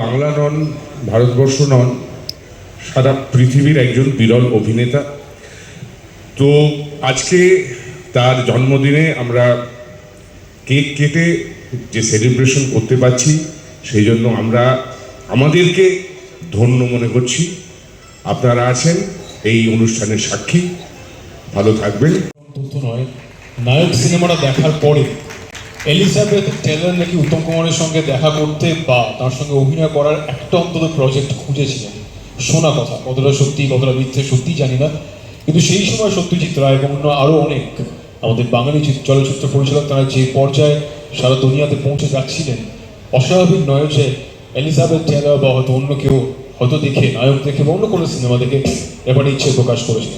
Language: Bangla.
বাংলা নন, ভারতবর্ষ নন, সারা পৃথিবীর একজন বিরল অভিনেতা। তো আজকে তার জন্মদিনে আমরা কেক কেটে যে সেলিব্রেশন করতে পারছি, সেই জন্য আমরা আমাদেরকে ধন্য মনে করছি। আপনারা আছেন এই অনুষ্ঠানের সাক্ষী। ভালো থাকবেন। নয়। নায়ক সিনেমাটা দেখার পরে এলিজাবেথ টেলর নাকি উত্তম কুমারের সঙ্গে দেখা করতে বা তার সঙ্গে অভিনয় করার একটা অন্তত প্রজেক্ট খুঁজেছিলেন। শোনা কথা, কতটা সত্যি, কতটা মিথ্যে সত্যি জানি না। কিন্তু সেই সময় সত্যজিৎ রায় এবং অন্য আরও অনেক আমাদের বাঙালি চলচ্চিত্র পরিচালক তারা যে পর্যায়ে সারা দুনিয়াতে পৌঁছে যাচ্ছিলেন, অস্বাভাবিক নয় যে এলিজাবেথ টেলর বা হয়তো অন্য কেউ, হয়তো দেখে, নায়ক দেখে বা অন্য কোনো সিনেমা দেখে এবার ইচ্ছে প্রকাশ করেছে।